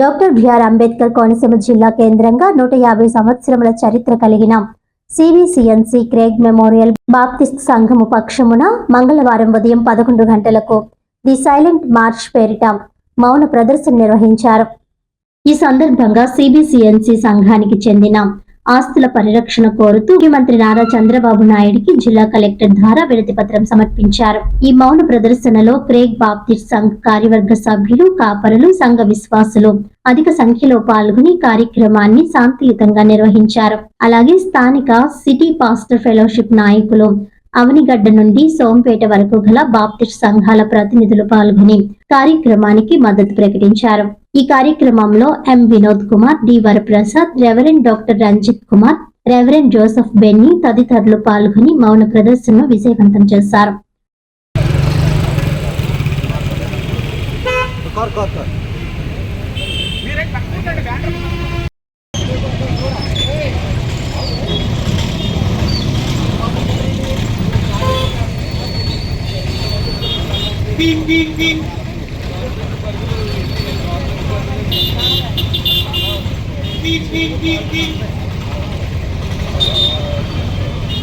Doctor BR Ambedkar Konaseema జిల్లా కేంద్రంగా నూట యాభై సంవత్సరముల చరిత్ర కలిగిన సివిసిఎన్సి క్రేగ్ మెమోరియల్ బాప్తిస్ట్ సంఘము పక్షమున మంగళవారం ఉదయం పదకొండు గంటలకు ది సైలెంట్ మార్చ్ పేరిట మౌన ప్రదర్శన నిర్వహించారు. ఈ సందర్భంగా సిబిసిఎన్సి సంఘానికి చెందిన ఆస్తుల పరిరక్షణ కోరుతూ ముఖ్యమంత్రి నారా చంద్రబాబు నాయుడికి జిల్లా కలెక్టర్ ద్వారా వినతి పత్రం సమర్పించారు. ఈ మౌన ప్రదర్శనలో క్రేగ్ బాప్తిస్ట్ సంఘ్ కార్యవర్గ సభ్యులు కాపరులు సంఘ విశ్వాసులు అధిక సంఖ్యలో పాల్గొని కార్యక్రమాన్ని శాంతియుతంగా నిర్వహించారు. అలాగే స్థానిక సిటీ పాస్టర్ ఫెలోషిప్ నాయకులు అవనిగడ్డ నుండి సోంపేట వరకు గల బాప్తిస్ట్ సంఘాల ప్రతినిధులు పాల్గొని కార్యక్రమానికి మద్దతు ప్రకటించారు. ఈ కార్యక్రమంలో M Vinod Kumar D Varaprasad reverend doctor Ranjit Kumar reverend Joseph Benny తదితరులు పాల్గొని మౌన ప్రదర్శనను విజయవంతం చేశారు.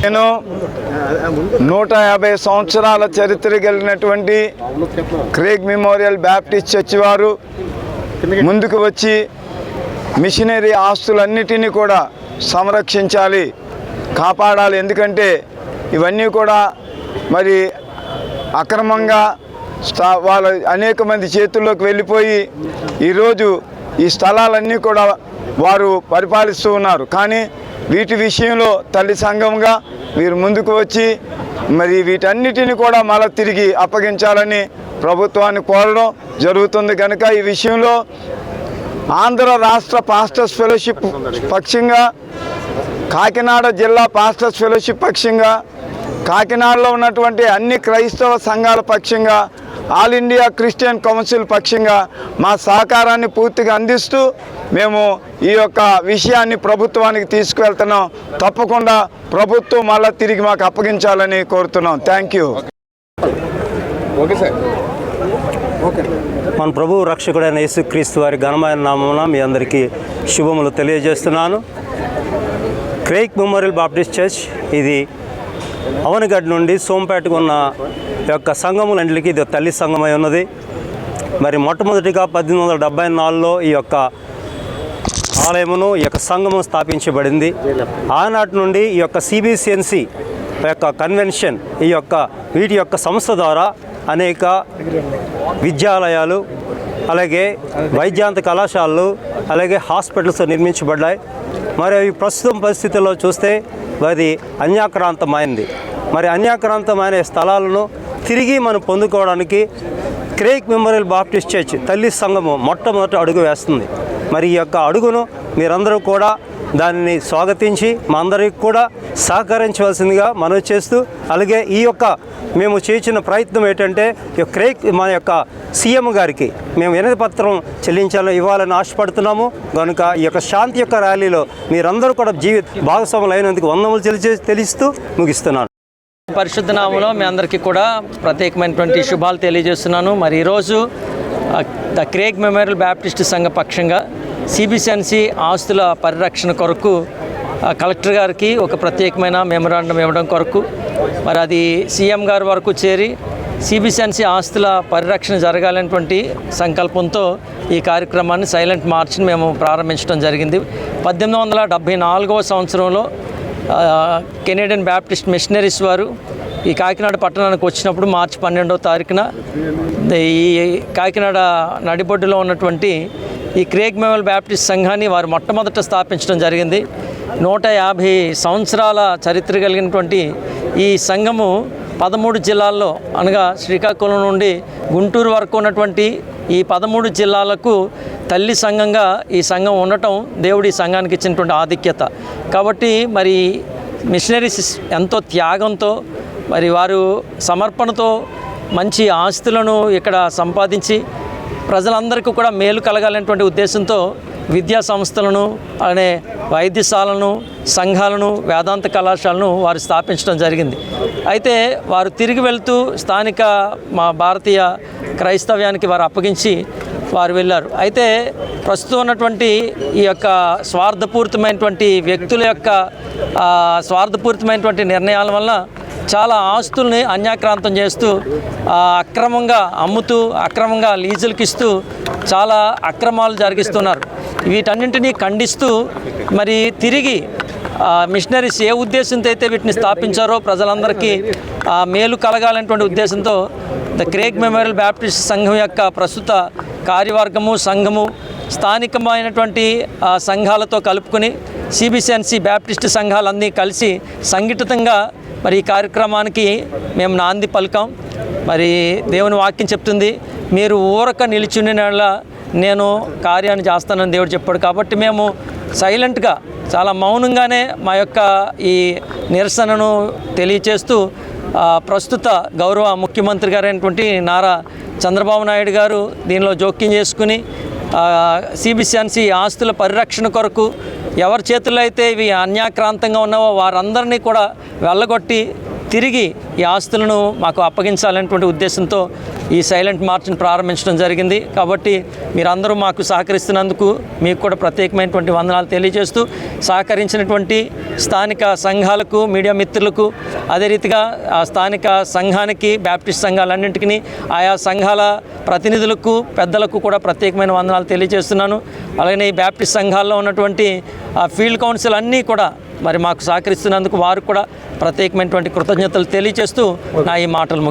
నేను నూట యాభై సంవత్సరాల చరిత్ర కలిగినటువంటి క్రేగ్ మెమోరియల్ బ్యాప్టిస్ట్ చర్చి వారు ముందుకు వచ్చి మిషనరీ ఆస్తులన్నిటినీ కూడా సంరక్షించాలి కాపాడాలి. ఎందుకంటే ఇవన్నీ కూడా మరి అక్రమంగా వాళ్ళ అనేక మంది చేతుల్లోకి వెళ్ళిపోయి ఈరోజు ఈ స్థలాలన్నీ కూడా వారు పరిపాలిస్తూ ఉన్నారు. కానీ వీటి విషయంలో తల్లి సంఘంగా వీరు ముందుకు వచ్చి మరి వీటన్నిటిని కూడా మళ్ళీ తిరిగి అప్పగించాలని ప్రభుత్వాన్ని కోరడం జరుగుతుంది కనుక ఈ విషయంలో ఆంధ్ర రాష్ట్ర పాస్టర్స్ ఫెలోషిప్ పక్షంగా కాకినాడ జిల్లా పాస్టర్స్ ఫెలోషిప్ పక్షంగా కాకినాడలో ఉన్నటువంటి అన్ని క్రైస్తవ సంఘాల పక్షంగా ఆల్ ఇండియా క్రిస్టియన్ కౌన్సిల్ పక్షంగా మా సహకారాన్ని పూర్తిగా అందిస్తూ మేము ఈ యొక్క విషయాన్ని ప్రభుత్వానికి తీసుకువెళ్తున్నాం. తప్పకుండా ప్రభుత్వం మళ్ళీ తిరిగి మాకు అప్పగించాలని కోరుతున్నాం. Thank you okay sir. మన ప్రభు రక్షకుడైన యేసుక్రీస్తు వారి ఘనమైన నామమున మీ అందరికీ శుభములు తెలియజేస్తున్నాను. క్రేక్ మెమోరియల్ బాప్టిస్ట్ చర్చ్ ఇది అవనగడ్ నుండి సోంపేటకు ఉన్న యొక్క సంఘములన్నిటికీ ఇది తల్లి సంఘమై ఉన్నది. మరి మొట్టమొదటిగా పద్దెనిమిది వందల డెబ్బై నాలుగులో ఈ యొక్క ఆలయమును ఈ యొక్క సంఘము స్థాపించబడింది. ఆనాటి నుండి ఈ యొక్క సిబిసిఎన్సి యొక్క కన్వెన్షన్ ఈ యొక్క వీటి యొక్క సంస్థ ద్వారా అనేక విద్యాలయాలు అలాగే వైద్యాంత కళాశాలలు అలాగే హాస్పిటల్స్ నిర్మించబడ్డాయి. మరి అవి ప్రస్తుతం పరిస్థితుల్లో చూస్తే అది అన్యాక్రాంతమైంది. మరి అన్యాక్రాంతమైన స్థలాలను తిరిగి మనం పొందుకోవడానికి క్రేక్ మెమోరియల్ బాప్టిస్ట్ చర్చ్ తల్లి సంఘము మొట్టమొదటి అడుగు వేస్తుంది. మరి ఈ యొక్క అడుగును మీరందరూ కూడా దానిని స్వాగతించి మా అందరికి కూడా సహకరించవలసిందిగా మనవి చేస్తూ అలాగే ఈ యొక్క మేము చేసిన ప్రయత్నం ఏంటంటే ఈ క్రేక్ మా యొక్క సీఎం గారికి మేము వినతి పత్రం చెల్లించాలని ఇవ్వాలని ఆశపడుతున్నాము. కనుక ఈ యొక్క శాంతి యొక్క ర్యాలీలో మీరందరూ కూడా జీవిత భాగస్వాములు అయినందుకు వందములు తెలిసి తెలుస్తూ ముగిస్తున్నాను. పరిశుద్ధ నామంలో మీ అందరికీ కూడా ప్రత్యేకమైనటువంటి శుభాలు తెలియజేస్తున్నాను. మరి ఈరోజు ద క్రేగ్ మెమోరియల్ బ్యాప్టిస్ట్ సంఘ పక్షంగా సిబిసిఎన్సి ఆస్తుల పరిరక్షణ కొరకు కలెక్టర్ గారికి ఒక ప్రత్యేకమైన మెమరాండం ఇవ్వడం కొరకు మరి అది సీఎం గారి వరకు చేరి సిబిసిఎన్సి ఆస్తుల పరిరక్షణ జరగాలనేటువంటి సంకల్పంతో ఈ కార్యక్రమాన్ని సైలెంట్ మార్చ్ని మేము ప్రారంభించడం జరిగింది. పద్దెనిమిది వందల డెబ్భై నాలుగవ సంవత్సరంలో కెనేడియన్ బ్యాప్టిస్ట్ మిషనరీస్ వారు ఈ కాకినాడ పట్టణానికి వచ్చినప్పుడు మార్చి పన్నెండవ తారీఖున ఈ కాకినాడ నడిబొడ్డులో ఉన్నటువంటి ఈ క్రేగ్ మెమల్ బ్యాప్టిస్ట్ సంఘాన్ని వారు మొట్టమొదట స్థాపించడం జరిగింది. నూట యాభై సంవత్సరాల చరిత్ర కలిగినటువంటి ఈ సంఘము పదమూడు జిల్లాల్లో అనగా శ్రీకాకుళం నుండి గుంటూరు వరకు ఉన్నటువంటి ఈ పదమూడు జిల్లాలకు తల్లి సంఘంగా ఈ సంఘం ఉండటం దేవుడి సంఘానికి ఇచ్చినటువంటి ఆధిక్యత. కాబట్టి మరి మిషనరీస్ ఎంతో త్యాగంతో మరి వారు సమర్పణతో మంచి ఆస్తులను ఇక్కడ సంపాదించి ప్రజలందరికీ కూడా మేలు కలగాలనేటువంటి ఉద్దేశంతో విద్యా సంస్థలను అనే వైద్యశాలను సంఘాలను వేదాంత కళాశాలను వారు స్థాపించడం జరిగింది. అయితే వారు తిరిగి వెళ్తూ స్థానిక మా భారతీయ క్రైస్తవ్యానికి వారు అప్పగించి వారు వెళ్ళారు. అయితే ప్రస్తుతం ఉన్నటువంటి ఈ యొక్క స్వార్థపూరితమైనటువంటి వ్యక్తుల యొక్క స్వార్థపూరితమైనటువంటి నిర్ణయాల వల్ల చాలా ఆస్తుల్ని అన్యాక్రాంతం చేస్తూ అక్రమంగా అమ్ముతూ అక్రమంగా లీజులకు ఇస్తూ చాలా అక్రమాలు జరిగిస్తున్నారు. వీటన్నింటినీ ఖండిస్తూ మరి తిరిగి మిషనరీస్ ఏ ఉద్దేశంతో అయితే వీటిని స్థాపించారో ప్రజలందరికీ మేలు కలగాలనేటువంటి ఉద్దేశంతో ద క్రేగ్ మెమోరియల్ బ్యాప్టిస్ట్ సంఘం యొక్క ప్రస్తుత కార్యవర్గము సంఘము స్థానికమైనటువంటి సంఘాలతో కలుపుకొని సిబిసిఎన్సి బ్యాప్టిస్ట్ సంఘాలన్నీ కలిసి సంఘటితంగా మరి ఈ కార్యక్రమానికి మేము నాంది పలకాం. మరి దేవుని వాక్యం చెప్తుంది మీరు ఊరక నెల నేను కార్యాన్ని చేస్తానని దేవుడు చెప్పాడు కాబట్టి మేము సైలెంట్గా చాలా మౌనంగానే మా యొక్క ఈ నిరసనను తెలియచేస్తూ ప్రస్తుత గౌరవ ముఖ్యమంత్రి గారైనటువంటి నారా చంద్రబాబు నాయుడు గారు దీనిలో జోక్యం చేసుకుని సిబిసిఎన్సి ఆస్తుల పరిరక్షణ కొరకు ఎవరి చేతుల్లో అయితే ఇవి అన్యాక్రాంతంగా ఉన్నావో వారందరినీ కూడా వెళ్ళగొట్టి తిరిగి ఈ ఆస్తులను మాకు అప్పగించాలనేటువంటి ఉద్దేశంతో ఈ సైలెంట్ మార్చ్ని ప్రారంభించడం జరిగింది. కాబట్టి మీరందరూ మాకు సహకరిస్తున్నందుకు మీకు కూడా ప్రత్యేకమైనటువంటి వందనాలు తెలియజేస్తూ సహకరించినటువంటి స్థానిక సంఘాలకు మీడియా మిత్రులకు అదే రీతిగా ఆ స్థానిక సంఘానికి బ్యాప్టిస్ట్ సంఘాలన్నింటికి ఆయా సంఘాల ప్రతినిధులకు పెద్దలకు కూడా ప్రత్యేకమైన వందనాలు తెలియజేస్తున్నాను. అలాగే ఈ బ్యాప్టిస్ట్ సంఘాల్లో ఉన్నటువంటి ఆ ఫీల్డ్ కౌన్సిల్ అన్నీ కూడా మరి మాకు సహకరిస్తున్నందుకు వారు కూడా ప్రత్యేకమైనటువంటి కృతజ్ఞతలు తెలియజేస్తూ నా ఈ మాటలు